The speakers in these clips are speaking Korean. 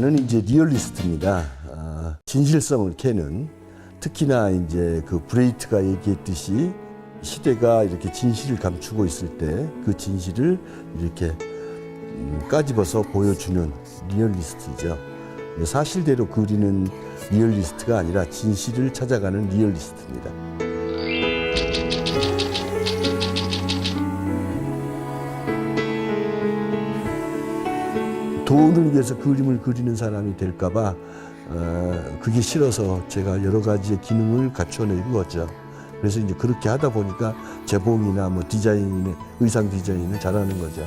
나는 이제 리얼리스트입니다. 아, 진실성을 캐는 특히나 이제 그 브레이트가 얘기했듯이 시대가 이렇게 진실을 감추고 있을 때 그 진실을 이렇게 음, 까집어서 보여주는 리얼리스트죠. 사실대로 그리는 리얼리스트가 아니라 진실을 찾아가는 리얼리스트입니다. 돈을 위해서 그림을 그리는 사람이 될까봐 어, 그게 싫어서 제가 여러 가지의 기능을 갖춰내는 거죠. 그래서 이제 그렇게 하다 보니까 재봉이나 뭐 디자인, 의상 디자인을 잘하는 거죠.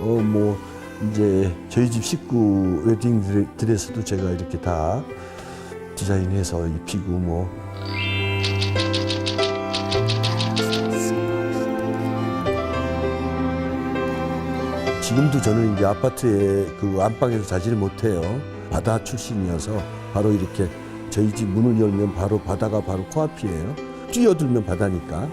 어, 뭐 이제 저희 집 식구 웨딩 드레- 드레스도 제가 이렇게 다 디자인해서 입히고 뭐 지금도 저는 이제 아파트에 그 안방에서 자지를 못해요. 바다 출신이어서 바로 이렇게 저희 집 문을 열면 바로 바다가 바로 코앞이에요. 뛰어들면 바다니까.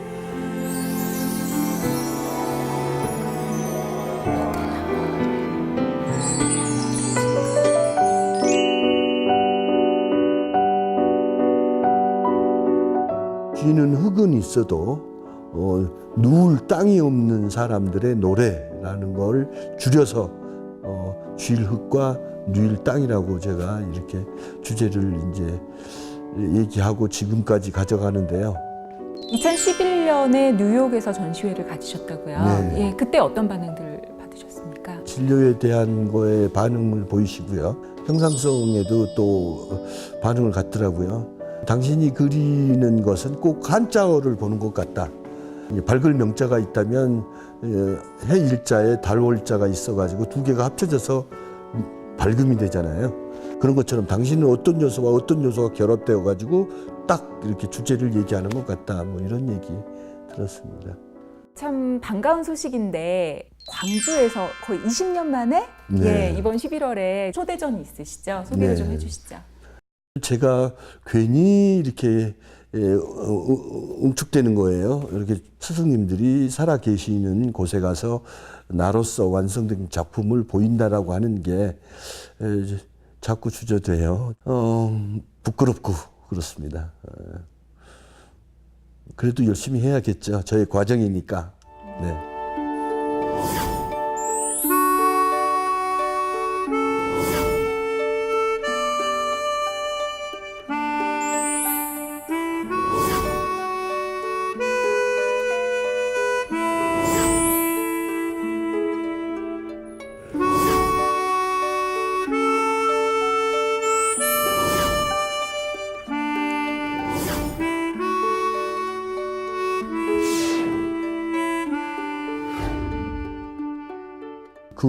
쥐는 흙은 있어도 어, 누울 땅이 없는 사람들의 노래 라는 걸 줄여서 어, 쥐일 흙과 누일 땅이라고 제가 이렇게 주제를 이제 얘기하고 지금까지 가져가는데요. 2011년에 뉴욕에서 전시회를 가지셨다고요. 네. 예, 그때 어떤 반응들 받으셨습니까? 진료에 대한 거에 반응을 보이시고요. 형상성에도 또 반응을 갖더라고요. 당신이 그리는 것은 꼭 한자어를 보는 것 같다. 이 밝을 명자가 있다면 에, 해 일자에 달 월자가 있어가지고 두 개가 합쳐져서 밝음이 되잖아요. 그런 것처럼 당신은 어떤 요소와 어떤 요소가 결합되어 가지고 딱 이렇게 주제를 얘기하는 것 같다. 뭐 이런 얘기 들었습니다. 참 반가운 소식인데 광주에서 거의 20년 만에 네. 예, 이번 11월에 초대전이 있으시죠? 소개를 네. 좀 해주시죠. 제가 괜히 이렇게 예, 응축되는 거예요. 이렇게 스승님들이 살아 계시는 곳에 가서 나로서 완성된 작품을 보인다라고 하는 게 자꾸 주저돼요. 어, 부끄럽고 그렇습니다. 어, 그래도 열심히 해야겠죠. 저의 과정이니까. 네.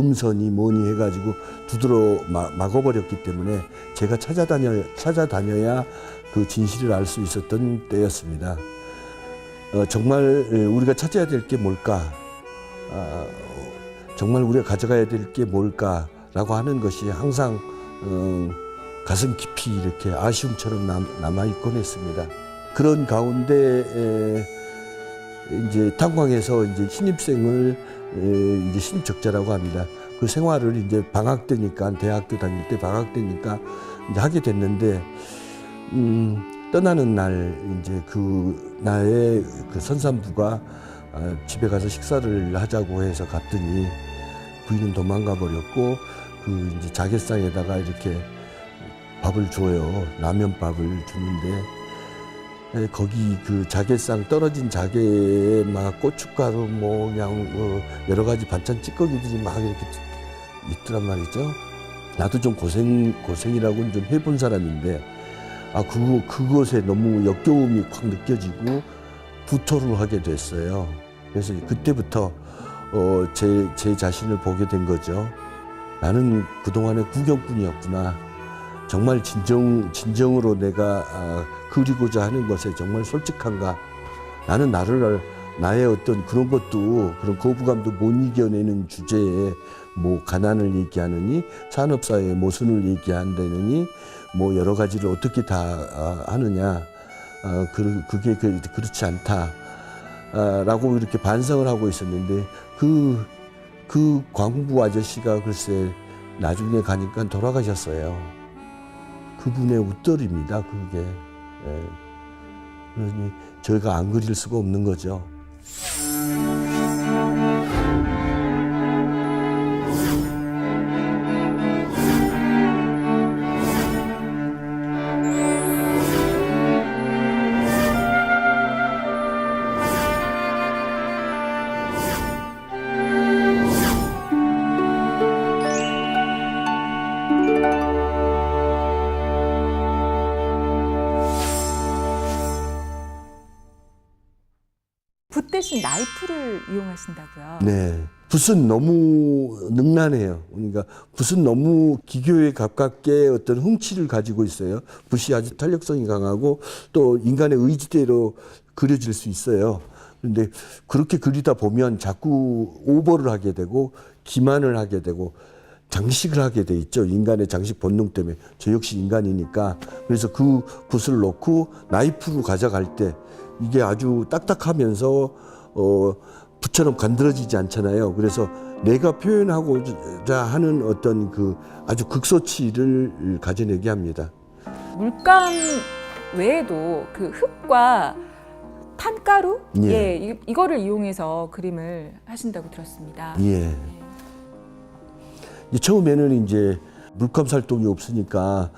금선이 뭐니 해가지고 두드러 마- 막아버렸기 때문에 제가 찾아다녀 찾아다녀야 그 진실을 알 수 있었던 때였습니다. 어, 정말 에, 우리가 찾아야 될 게 뭘까? 아, 정말 우리가 가져가야 될 게 뭘까 라고 하는 것이 항상 어, 가슴 깊이 이렇게 아쉬움처럼 남, 남아 있곤 했습니다. 그런 가운데 에, 이제 탄광에서 이제 신입생을 에, 이제 신입적자라고 합니다. 그 생활을 이제 방학 때니까 대학교 다닐 때 방학 때니까 이제 하게 됐는데 음, 떠나는 날 이제 그 나의 그 선산부가 아, 집에 가서 식사를 하자고 해서 갔더니 부인은 도망가 버렸고 그 이제 자개상에다가 이렇게 밥을 줘요. 라면밥을 주는데 에, 거기 그 자개상 떨어진 자개에 막 고춧가루 뭐 그냥 어, 여러 가지 반찬 찌꺼기들이 막 이렇게 있더란 말이죠. 나도 좀 고생 고생이라고는 좀 해본 사람인데 아그 그것에 너무 역겨움이 확 느껴지고 구토를 하게 됐어요. 그래서 그때부터 어제 제 자신을 보게 된 거죠. 나는 그 동안의 구경꾼이었구나. 정말 진정 진정으로 내가 아, 그리고자 하는 것에 정말 솔직한가? 나는 나를 나의 어떤 그런 것도 그런 거부감도 못 이겨내는 주제에 뭐 가난을 얘기하느니 산업사회의 모순을 얘기한다느니 뭐 여러 가지를 어떻게 다 아, 하느냐 아, 그, 그게 그, 그렇지 않다 아, 라고 이렇게 반성을 하고 있었는데 그, 그 광부 아저씨가 글쎄 나중에 가니까 돌아가셨어요. 그분의 웃돌입니다. 그게. 예. 그러니 저희가 안 그릴 수가 없는 거죠. 이용하신다고요. 네. 붓은 너무 능란해요. 그러니까 붓은 너무 기교에 가깝게 어떤 흠치를 가지고 있어요. 붓이 아주 탄력성이 강하고 또 인간의 의지대로 그려질 수 있어요. 그런데 그렇게 그리다 보면 자꾸 오버를 하게 되고 기만을 하게 되고 장식을 하게 돼 있죠. 인간의 장식 본능 때문에. 저 역시 인간이니까. 그래서 그 붓을 놓고 나이프로 가져갈 때 이게 아주 딱딱하면서 어 붓처럼 간드러지지 않잖아요. 그래서 내가 표현하고자 하는 어떤 그 아주 극소치를 가져내게 합니다. 물감 외에도 그 흙과 탄가루 예. 예, 이, 이거를 이용해서 그림을 하신다고 들었습니다. 예. 이제 처음에는 이제 물감 살동이 없으니까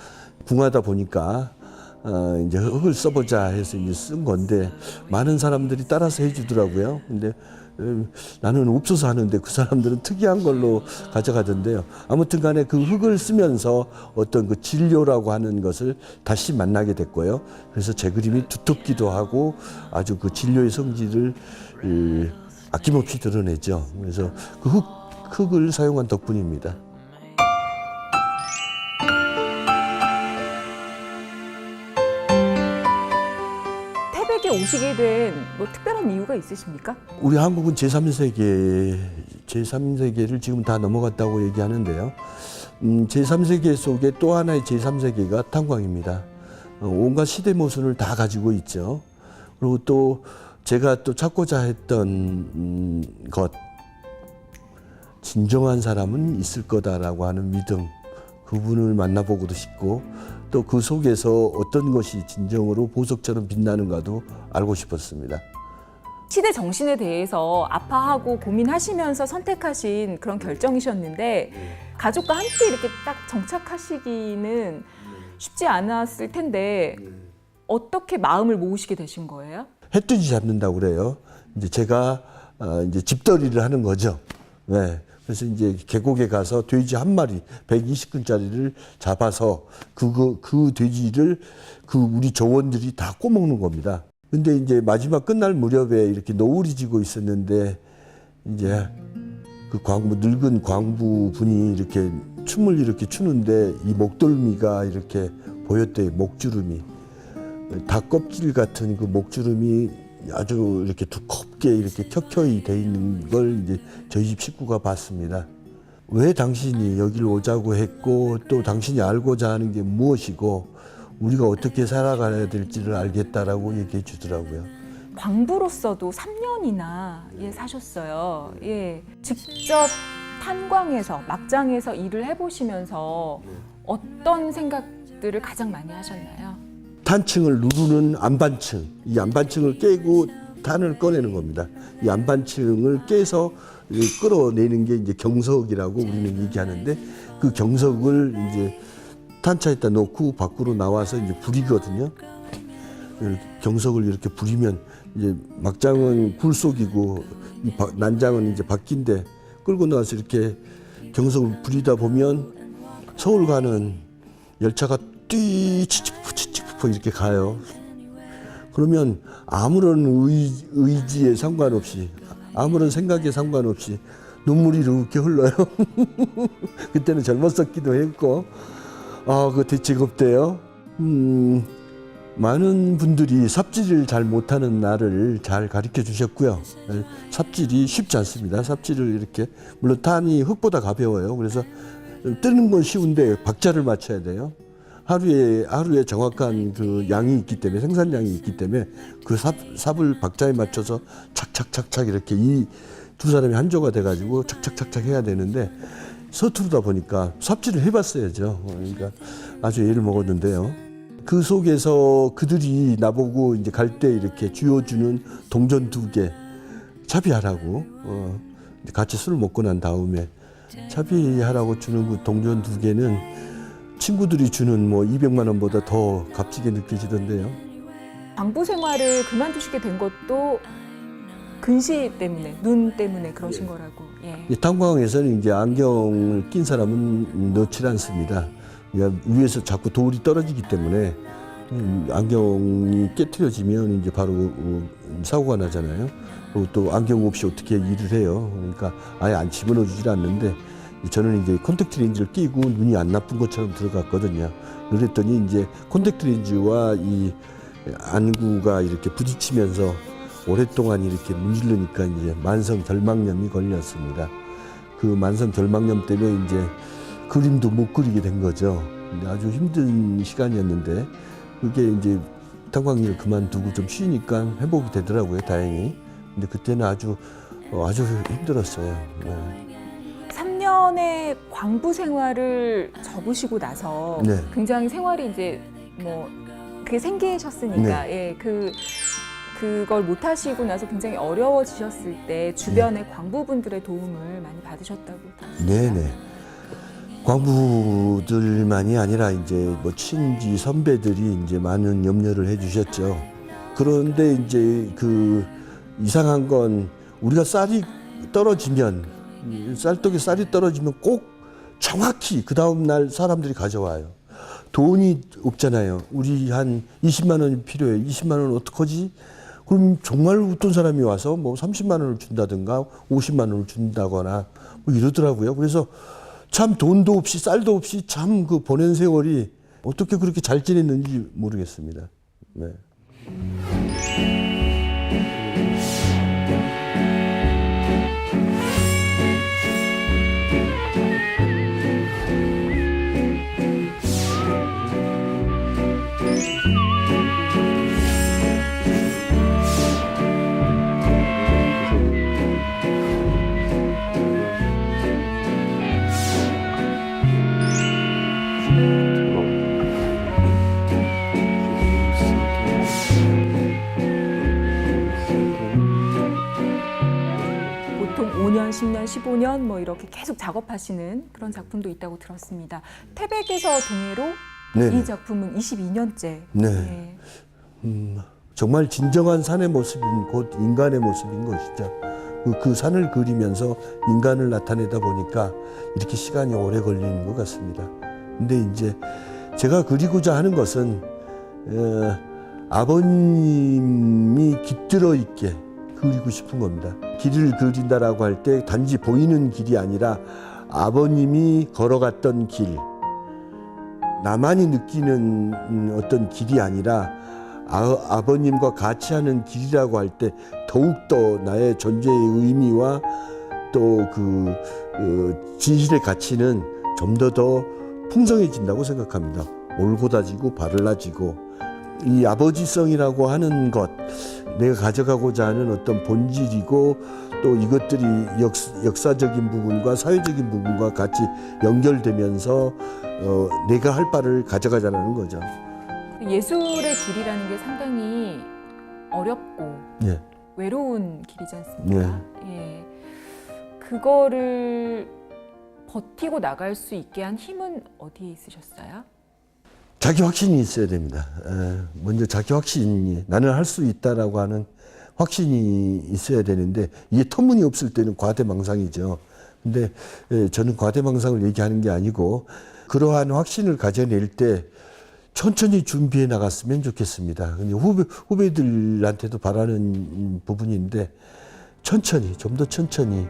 궁하다 보니까 어 이제 흙을 써보자 해서 이제 쓴 건데 많은 사람들이 따라서 해주더라고요. 근데 음, 나는 없어서 하는데 그 사람들은 특이한 걸로 가져가던데요. 아무튼 간에 그 흙을 쓰면서 어떤 그 진료라고 하는 것을 다시 만나게 됐고요. 그래서 제 그림이 두텁기도 하고 아주 그 진료의 성질을 이, 아낌없이 드러내죠. 그래서 그 흙, 흙을 사용한 덕분입니다. 오시게 된 뭐 특별한 이유가 있으십니까? 우리 한국은 제3세계, 제3세계를 지금 다 넘어갔다고 얘기하는데요. 음, 제3세계 속에 또 하나의 제3세계가 탄광입니다. 어, 온갖 시대 모순을 다 가지고 있죠. 그리고 또 제가 또 찾고자 했던 음, 것, 진정한 사람은 있을 거다라고 하는 믿음, 그분을 만나보고도 싶고 또 그 속에서 어떤 것이 진정으로 보석처럼 빛나는가도 알고 싶었습니다. 시대 정신에 대해서 아파하고 고민하시면서 선택하신 그런 결정이셨는데 가족과 함께 이렇게 딱 정착하시기는 쉽지 않았을 텐데 어떻게 마음을 모으시게 되신 거예요? 햇뜨지 잡는다고 그래요. 이제 제가 어, 이제 집더리를 하는 거죠. 네. 그래서 이제 계곡에 가서 돼지 한 마리 120근짜리를 잡아서 그거 그 돼지를 그 우리 조원들이 다 꼬먹는 겁니다. 근데 이제 마지막 끝날 무렵에 이렇게 노을이 지고 있었는데 이제 그 광부 늙은 광부 분이 이렇게 춤을 이렇게 추는데 이 목덜미가 이렇게 보였대요. 목주름이. 닭 껍질 같은 그 목주름이 아주 이렇게 두껍게 이렇게 켜켜이 돼 있는 걸 이제 저희 집 식구가 봤습니다. 왜 당신이 여기를 오자고 했고 또 당신이 알고자 하는 게 무엇이고 우리가 어떻게 살아가야 될지를 알겠다라고 얘기해 주더라고요. 광부로서도 3년이나 예, 사셨어요. 예. 직접 탄광에서 막장에서 일을 해보시면서 어떤 생각들을 가장 많이 하셨나요? 탄층을 누르는 안반층, 이 안반층을 깨고 탄을 꺼내는 겁니다. 이 안반층을 깨서 이 끌어내는 게 이제 경석이라고 우리는 얘기하는데 그 경석을 이제 탄차에다 놓고 밖으로 나와서 이제 부리거든요. 이렇게 경석을 이렇게 부리면 이제 막장은 굴속이고 난장은 이제 바뀐데 끌고 나와서 이렇게 경석을 부리다 보면 서울 가는 열차가 뛰 치치푸 이렇게 가요. 그러면 아무런 의, 의지에 상관없이 아무런 생각에 상관없이 눈물이 이렇게 흘러요. 그때는 젊었었기도 했고 아 되게 즐겁대요. 음, 많은 분들이 삽질을 잘 못하는 나를 잘 가르쳐 주셨고요. 네, 삽질이 쉽지 않습니다. 삽질을 이렇게 물론 탄이 흙보다 가벼워요. 그래서 뜨는 건 쉬운데 박자를 맞춰야 돼요. 하루에 하루에 정확한 그 양이 있기 때문에 생산량이 있기 때문에 그 삽, 삽을 박자에 맞춰서 착착착착 이렇게 이 두 사람이 한조가 돼가지고 착착착착 해야 되는데 서투르다 보니까 삽질을 해봤어야죠. 그러니까 아주 애를 먹었는데요. 그 속에서 그들이 나보고 이제 갈 때 이렇게 쥐어주는 동전 두 개 차비하라고 어, 같이 술을 먹고 난 다음에 차비하라고 주는 그 동전 두 개는 친구들이 주는 뭐 200만 원보다 더 값지게 느껴지던데요. 광부 생활을 그만두시게 된 것도 근시 때문에, 눈 때문에 그러신 거라고. 예. 이 탄광에서는 이제 안경을 낀 사람은 넣질 않습니다. 그러니까 위에서 자꾸 돌이 떨어지기 때문에 음, 안경이 깨트려지면 이제 바로 어, 사고가 나잖아요. 그리고 또 안경 없이 어떻게 일을 해요. 그러니까 아예 안 집어넣어주질 않는데 저는 이제 콘택트 렌즈를 끼고 눈이 안 나쁜 것처럼 들어갔거든요. 그랬더니 이제 콘택트 렌즈와 이 안구가 이렇게 부딪히면서 오랫동안 이렇게 문지르니까 이제 만성 결막염이 걸렸습니다. 그 만성 결막염 때문에 이제 그림도 못 그리게 된 거죠. 아주 힘든 시간이었는데 그게 이제 탄광일을 그만두고 좀 쉬니까 회복이 되더라고요, 다행히. 근데 그때는 아주 어, 아주 힘들었어요. 네. 3년의 광부 생활을 접으시고 나서 네. 굉장히 생활이 이제 뭐 그게 생기셨으니까 네. 예, 그 그걸 못 하시고 나서 굉장히 어려워지셨을 때 주변의 광부분들의 도움을 많이 받으셨다고 들었습니다. 네네. 광부들만이 아니라 이제 뭐 친지 선배들이 이제 많은 염려를 해주셨죠. 그런데 이제 그 이상한 건 우리가 쌀이 떨어지면 이 쌀떡에 쌀이 떨어지면 꼭 정확히 그 다음 날 사람들이 가져와요. 돈이 없잖아요. 우리 한 20만 원이 필요해. 20만 원 어떡하지? 그럼 정말 어떤 사람이 와서 뭐 30만 원을 준다든가 50만 원을 준다거나 뭐 이러더라고요. 그래서 참 돈도 없이 쌀도 없이 참 그 보낸 세월이 어떻게 그렇게 잘 지냈는지 모르겠습니다. 네. 5년, 10년, 15년 뭐 이렇게 계속 작업하시는 그런 작품도 있다고 들었습니다. 태백에서 동해로 네. 이 작품은 22년째. 네. 음, 정말 진정한 산의 모습인 곧 인간의 모습인 것이죠. 그, 그 산을 그리면서 인간을 나타내다 보니까 이렇게 시간이 오래 걸리는 것 같습니다. 근데 이제 제가 그리고자 하는 것은 어, 아버님이 깃들어 있게 그리고 싶은 겁니다. 길을 그린다라고 할 때 단지 보이는 길이 아니라 아버님이 걸어갔던 길, 나만이 느끼는 음, 어떤 길이 아니라 아, 아버님과 같이 하는 길이라고 할 때 더욱더 나의 존재의 의미와 또그 진실의 가치는 좀 더 더 풍성해진다고 생각합니다. 옳고 다지고 바를라지고 이 아버지성이라고 하는 것 내가 가져가고자 하는 어떤 본질이고 또 이것들이 역, 역사적인 부분과 사회적인 부분과 같이 연결되면서 어, 내가 할 바를 가져가자는 거죠. 예술의 길이라는 게 상당히 어렵고 예. 외로운 길이지 않습니까? 예. 그거를 버티고 나갈 수 있게 한 힘은 어디에 있으셨어요? 자기 확신이 있어야 됩니다. 에, 먼저 자기 확신이 나는 할 수 있다라고 하는 확신이 있어야 되는데 이게 터무니없을 때는 과대망상이죠. 근데 에, 저는 과대망상을 얘기하는 게 아니고 그러한 확신을 가져낼 때 천천히 준비해 나갔으면 좋겠습니다. 근데 후배, 후배들한테도 바라는 부분인데 천천히 좀 더 천천히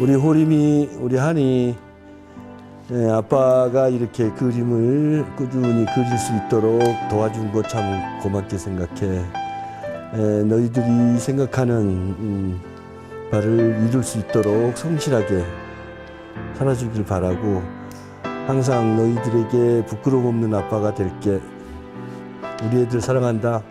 우리 호림이 우리 한이 예, 아빠가 이렇게 그림을 꾸준히 그릴 수 있도록 도와준 거참 고맙게 생각해. 예, 너희들이 생각하는 음, 바를 이룰 수 있도록 성실하게 살아주길 바라고 항상 너희들에게 부끄러움 없는 아빠가 될게. 우리 애들 사랑한다.